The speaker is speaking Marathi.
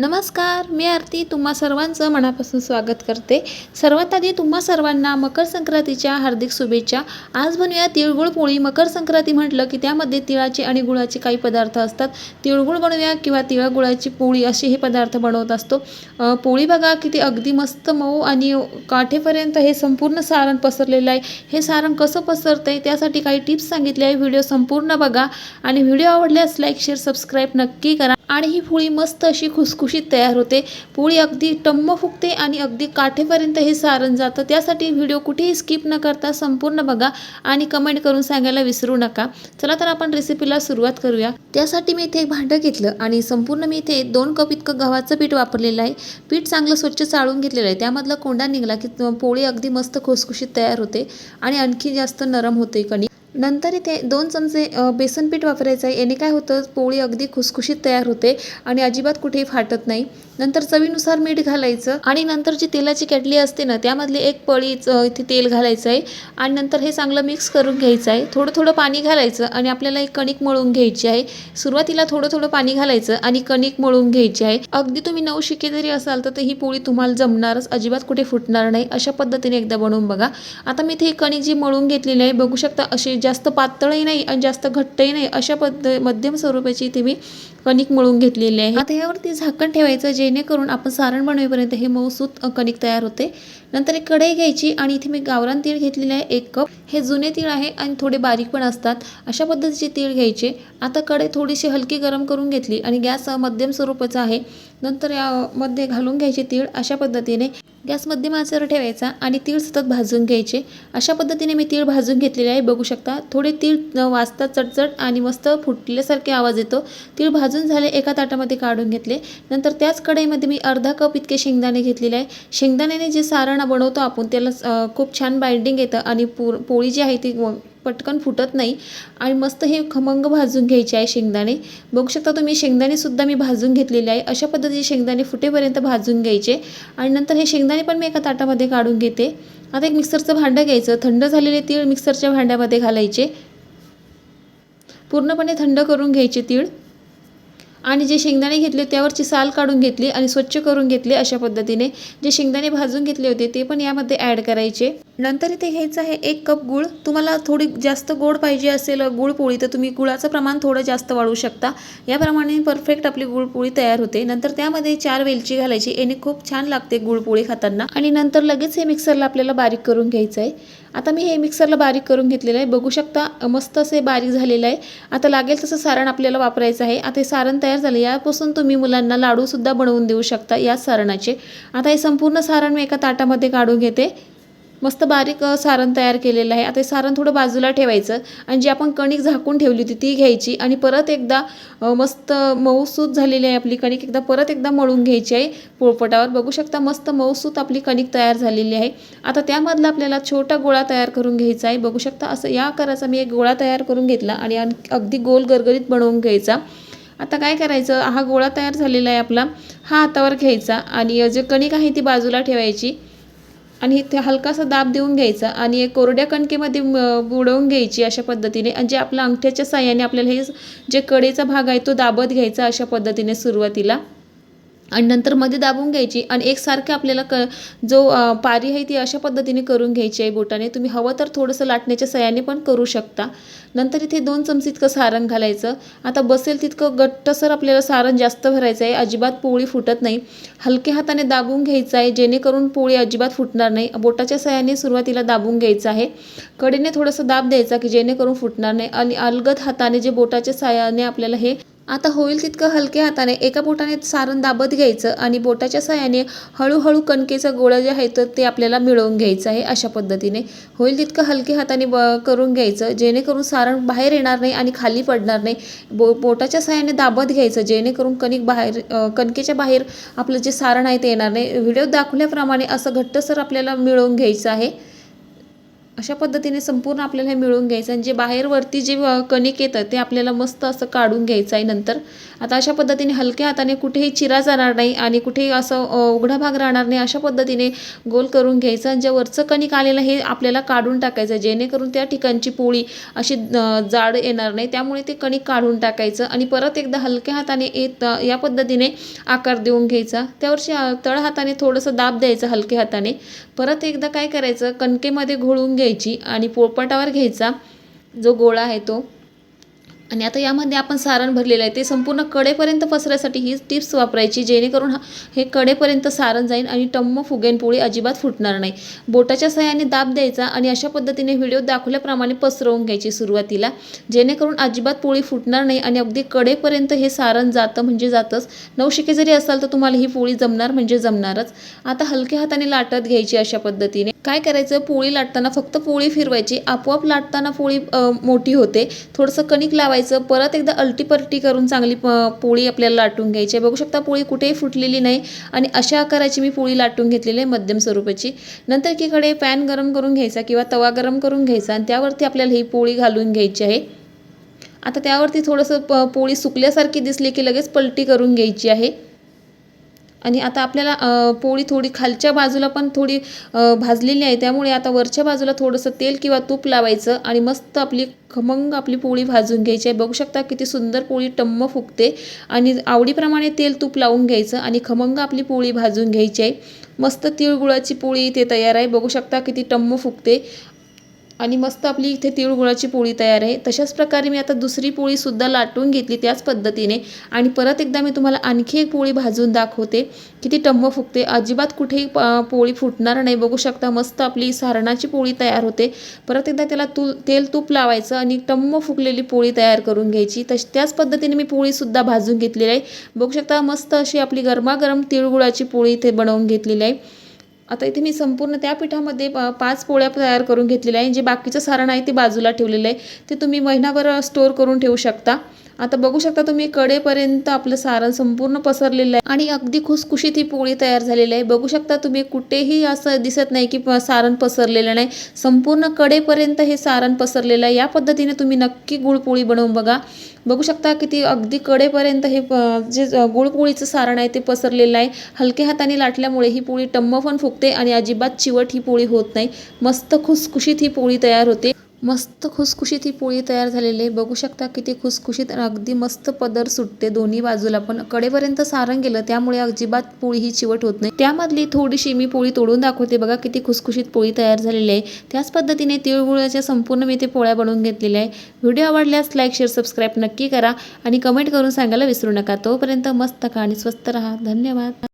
नमस्कार मी आरती. तुम्हा सर्वांचं मनापासून स्वागत करते. सर्वात आधी तुम्हा सर्वांना मकर संक्रांतीच्या हार्दिक शुभेच्छा. आज बनवूया तिळगुळ पोळी. मकर संक्रांती म्हटलं की त्यामध्ये तिळाचे आणि गुळाचे काही पदार्थ असतात. तिळगुळ बनवूया किंवा तिळगुळाची पोळी असे हे पदार्थ बनवत असतो. पोळी बघा किती अगदी मस्त मऊ आणि काठेपर्यंत हे संपूर्ण सारण पसरलेलं आहे. हे सारण कसं पसरतं आहे त्यासाठी काही टिप्स सांगितले आहे. व्हिडिओ संपूर्ण बघा आणि व्हिडिओ आवडल्यास लाईक शेअर सबस्क्राईब नक्की करा. आणि ही पोळी मस्त अशी खुसखुशीत तयार होते. पोळी अगदी टम्म फुगते आणि अगदी काठेपर्यंत हे सारण जातं. त्यासाठी व्हिडिओ कुठेही स्किप न करता संपूर्ण बघा आणि कमेंट करून सांगायला विसरू नका. चला तर आपण रेसिपीला सुरुवात करूया. त्यासाठी मी इथे एक भांडं घेतलं आणि संपूर्ण मी इथे दोन कप इतकं गव्हाचं पीठ वापरलेलं आहे. पीठ चांगलं स्वच्छ चाळून घेतलेलं आहे. त्यामधला कोंडा निघाला की पोळी अगदी मस्त खुसखुशीत तयार होते आणि आणखी जास्त नरम होते कणिक नंतर इथे दोन चमचे बेसन पीठ वापरायचं आहे. याने काय होतं पोळी अगदी खुसखुशीत तयार होते आणि अजिबात कुठेही फाटत नाही. नंतर चवीनुसार मीठ घालायचं आणि नंतर जी तेलाची केटली असते ना त्यामधली एक पळी इथे तेल घालायचं आहे आणि नंतर हे चांगलं मिक्स करून घ्यायचं आहे. थोडं थोडं पाणी घालायचं आणि आपल्याला एक कणिक मळून घ्यायची आहे. सुरुवातीला थोडं थोडं पाणी घालायचं आणि कणिक मळून घ्यायची आहे. अगदी तुम्ही नऊ शिके जरी असाल तर ही पोळी तुम्हाला जमणारच अजिबात कुठे फुटणार नाही. अशा पद्धतीने एकदा बनवून बघा. आता मी इथे कणिक जी मळून घेतलेली आहे बघू शकता अशी जास्त पातळही नाही आणि जास्त घट्टही नाही अशा पद्ध मध्यम स्वरूपाची इथे मी कणिक मळून घेतलेली आहे. आता यावरती झाकण ठेवायचं जेणेकरून आपण सारण बनवेपर्यंत हे मऊसूत कणिक तयार होते. नंतर एक कढई घ्यायची आणि इथे मी गावरान तीळ घेतलेले आहे एक कप. हे जुने तीळ आहे आणि थोडे बारीक पण असतात. अशा पद्धतीचे तीळ घ्यायचे. आता कढई थोडीशी हलकी गरम करून घेतली आणि गॅस मध्यम स्वरूपाचा आहे. नंतर यामध्ये घालून घ्यायचे तीळ अशा पद्धतीने. गॅस मध्यम आचेवर ठेवायचा आणि तीळ सतत भाजून घ्यायचे. अशा पद्धतीने मी तीळ भाजून घेतलेले आहे. बघू शकता थोडे तीळ वाजता चटचट आणि मस्त फुटल्यासारखे आवाज येतो. तीळ भाजून झाले एका ताटामध्ये काढून घेतले. नंतर त्याच कढईमध्ये मी अर्धा कप इतके शेंगदाणे घेतलेले आहे. शेंगदाण्याने जे सारणा बनवतो आपण त्याला खूप छान बाइंडिंग येतं आणि पो पोळी जी आहे ती पटकन फुटत नाही. आणि मस्त हे खमंग भाजून घ्यायचे आहे शेंगदाणे. बघू शकता तुम्ही शेंगदाणेसुद्धा मी भाजून घेतलेले आहे. अशा पद्धतीचे शेंगदाणे फुटेपर्यंत भाजून घ्यायचे. आणि नंतर हे शेंगदाणे पण मी एका ताटामध्ये काढून घेते. आता एक मिक्सरचं भांडं घ्यायचं. थंड झालेले तीळ मिक्सरच्या भांड्यामध्ये घालायचे. पूर्णपणे थंड करून घ्यायचे तीळ. आणि जे शेंगदाणे घेतले त्यावरची साल काढून घेतली आणि स्वच्छ करून घेतले अशा पद्धतीने. जे शेंगदाणे भाजून घेतले होते ते पण यामध्ये ॲड करायचे. नंतर इथे घ्यायचं आहे एक कप गूळ. तुम्हाला थोडी जास्त गोड पाहिजे असेल गुळपोळी तर तुम्ही गुळाचं प्रमाण थोडं जास्त वाढवू शकता. याप्रमाणे परफेक्ट आपली गुळपोळी तयार होते. नंतर त्यामध्ये चार वेलची घालायची. याने खूप छान लागते गुळपोळी खाताना. आणि नंतर लगेच हे मिक्सरला आपल्याला बारीक करून घ्यायचं आहे. आता मी हे मिक्सरला बारीक करून घेतलेलं आहे. बघू शकता मस्त असे बारीक झालेलं आहे. आता लागेल तसं सारण आपल्याला वापरायचं आहे. आता हे सारण तयार झालं. यापासून तुम्ही मुलांना लाडूसुद्धा बनवून देऊ शकता याच सारणाचे. आता हे संपूर्ण सारण मी एका ताटामध्ये काढून घेते. मस्त बारीक सारण तयार केलेलं आहे. आता हे सारण थोडं बाजूला ठेवायचं आणि जी आपण कणिक झाकून ठेवली होती ती घ्यायची आणि परत एकदा मस्त मऊसूत झालेली आहे आपली कणिक. एकदा परत एकदा मळून घ्यायची आहे पोळपटावर. बघू शकता मस्त मऊसूत आपली कणिक तयार झालेली आहे. आता त्यामधला आपल्याला छोटा गोळा तयार करून घ्यायचा आहे. बघू शकता असं या आकाराचा मी एक गोळा तयार करून घेतला आणि आण- अगदी गोल गरगरीत बनवून घ्यायचा. आता काय करायचं? हा गोळा तयार झालेला आहे आपला. हा हातावर घ्यायचा आणि जे कणिक आहे ती बाजूला ठेवायची. आणि इथे हलकासा दाब देऊन घ्यायचा आणि एक कोरड्या कणकेमध्ये बुडवून घ्यायची अशा पद्धतीने. आणि जे आपल्या अंगठ्याच्या साह्याने आपल्याला हे जे कडेचा भाग आहे तो दाबत घ्यायचा अशा पद्धतीने सुरुवातीला. आणि नंतर मध्ये दाबून घ्यायची आणि एकसारखं आपल्याला क जो पारी आहे ती अशा पद्धतीने करून घ्यायची आहे बोटाने. तुम्ही हवं तर थोडंसं लाटण्याच्या सहाय्याने पण करू शकता. नंतर इथे दोन चमचे इतकं सारण घालायचं. आता बसेल तितकं घट्टसर आपल्याला सारण जास्त भरायचं आहे. अजिबात पोळी फुटत नाही. हलक्या हाताने दाबून घ्यायचं आहे. जेणेकरून पोळी अजिबात फुटणार नाही. बोटाच्या सहाय्याने सुरुवातीला दाबून घ्यायचं आहे. कडेने थोडंसं दाब द्यायचा की जेणेकरून फुटणार नाही. आणि अलगद हाताने जे बोटाच्या सहाय्याने आपल्याला हे आता होईल तितकं हलक्या हाताने एका बोटाने सारण दाबत घ्यायचं आणि बोटाच्या सहाय्याने हळूहळू कणकेचा गोळा जे आहे तर ते आपल्याला मिळवून घ्यायचं आहे अशा पद्धतीने. होईल तितकं हलक्या हाताने ब करून घ्यायचं जेणेकरून सारण बाहेर येणार नाही आणि खाली पडणार नाही. बो बोटाच्या सहाय्याने दाबत घ्यायचं जेणेकरून कणिक बाहेर कणकेच्या बाहेर आपलं जे सारण आहे ते येणार नाही. व्हिडिओ दाखवल्याप्रमाणे असं घट्टसर आपल्याला मिळवून घ्यायचं आहे. अशा पद्धतीने संपूर्ण आपल्याला हे मिळून घ्यायचं आणि जे बाहेरवरती जे कणिक येतं ते आपल्याला मस्त असं काढून घ्यायचं आहे नंतर. आता अशा पद्धतीने हलक्या हाताने कुठेही चिरा जाणार नाही आणि कुठेही असं उघडा भाग राहणार नाही अशा पद्धतीने गोल करून घ्यायचं आणि जे वरचं कणिक आलेलं हे आपल्याला काढून टाकायचं जेणेकरून त्या ठिकाणची पोळी अशी जाड येणार नाही. त्यामुळे ते कणिक काढून टाकायचं आणि परत एकदा हलक्या हाताने येत या पद्धतीने आकार देऊन घ्यायचा. त्यावरशी तळ हाताने थोडंसं दाब द्यायचं हलक्या हाताने. परत एकदा काय करायचं कणकेमध्ये घोळून घ्यायचं. घ्यायची आणि पोळपाटावर घ्यायचा. जो गोळा आहे तो. आणि आता यामध्ये आपण सारण भरलेलं आहे. ते संपूर्ण कडेपर्यंत पसरायसाठी ही टिप्स वापरायची जेणेकरून हा हे कडेपर्यंत सारण जाईल आणि टम्म फुगेन पोळी अजिबात फुटणार नाही. बोटाच्या सहाय्याने दाब द्यायचा आणि अशा पद्धतीने व्हिडिओ दाखवल्याप्रमाणे पसरवून घ्यायची सुरुवातीला. जेणेकरून अजिबात पोळी फुटणार नाही आणि अगदी कडेपर्यंत हे सारण जातं म्हणजे जातंच. नवशिके जरी असाल तर तुम्हाला ही पोळी जमणार म्हणजे जमणारच. आता हलक्या हाताने लाटत घ्यायची अशा पद्धतीने. काय करायचं? पोळी लाटताना फक्त पोळी फिरवायची. आपोआप लाटताना पोळी मोठी होते. थोडंसं कणिक लावायचं. परत एकदा अलटीपलटी करून चांगली प- पोळी आपल्याला लाटून घ्यायची आहे. बघू शकता पोळी कुठेही फुटलेली नाही आणि अशा आकाराची मी पोळी लाटून घेतलेली आहे मध्यम स्वरूपाची. नंतर एकीकडे पॅन गरम करून घ्यायचा किंवा तवा गरम करून घ्यायचा आणि त्यावरती आपल्याला ही पोळी घालून घ्यायची आहे. आता त्यावरती थोडंसं प पोळी सुकल्यासारखी दिसली की लगेच पलटी करून घ्यायची आहे. आणि आता आपल्याला पोळी थोडी खालच्या बाजूला पण थोडी भाजलेली आहे. त्यामुळे आता वरच्या बाजूला थोडंसं तेल किंवा तूप लावायचं आणि मस्त आपली खमंग आपली पोळी भाजून घ्यायची आहे. बघू शकता किती सुंदर पोळी टम्म फुगते आणि आवडीप्रमाणे तेल तूप लावून घ्यायचं आणि खमंग आपली पोळी भाजून घ्यायची आहे. मस्त तिळगुळाची पोळी इथे तयार आहे. बघू शकता किती टम्म फुगते. आणि मस्त आपली इथे तिळगुळाची पोळी तयार आहे. तशाच प्रकारे मी आता दुसरी पोळीसुद्धा लाटून घेतली त्याच पद्धतीने. आणि परत एकदा मी तुम्हाला आणखी एक पोळी भाजून दाखवते. किती टम्म फुगते. अजिबात कुठेही पोळी फुटणार नाही. बघू शकता मस्त आपली सारणाची पोळी तयार होते. परत एकदा त्याला तू तेल तूप लावायचं आणि टम्म फुगलेली पोळी तयार करून घ्यायची. तश त्याच पद्धतीने मी पोळीसुद्धा भाजून घेतलेली आहे. बघू शकता मस्त अशी आपली गरमागरम तिळगुळाची पोळी इथे बनवून घेतलेली आहे. आता इथे मी संपूर्ण त्या पिठामध्ये पाच पोळ्या तयार करून घेतलेल्या आहे. जे बाकीचं सारण आहे ते बाजूला ठेवलेलं आहे. ते तुम्ही महिनाभर स्टोअर करून ठेवू शकता. आता बघू शकता तुम्ही कडेपर्यंत आपलं सारण संपूर्ण पसरलेलं आहे आणि अगदी खुसखुशीत ही पोळी तयार झालेली आहे. बघू शकता तुम्ही कुठेही असं दिसत नाही की प- सारण पसरलेलं नाही. संपूर्ण कडेपर्यंत हे सारण पसरलेलं आहे. या पद्धतीने तुम्ही नक्की गुळपोळी बनवून बघा. बघू शकता किती अगदी कडेपर्यंत हे जे गुळपोळीचं सारण आहे ते पसरलेलं आहे. हलक्या हाताने लाटल्यामुळे ही पोळी टम्म पण फुगते आणि अजिबात चिवट ही पोळी होत नाही. मस्त खुसखुशीत ही पोळी तयार होते. मस्त खुसखुशीत ही पोळी तयार झालेली आहे. बघू शकता किती खुसखुशीत अगदी मस्त पदर सुटते दोन्ही बाजूला. पण कडेपर्यंत सारण गेलं त्यामुळे अजिबात पोळी ही चिवट होत नाही. त्यामधली थोडीशी मी पोळी तोडून दाखवते. बघा किती खुसखुशीत पोळी तयार झालेली आहे. त्याच पद्धतीने तिळगुळाच्या संपूर्ण मी ते पोळ्या बनवून घेतलेल्या आहे. व्हिडिओ आवडल्यास लाईक शेअर सबस्क्राईब नक्की करा आणि कमेंट करून सांगायला विसरू नका. तोपर्यंत मस्त खा आणि स्वस्त राहा. धन्यवाद.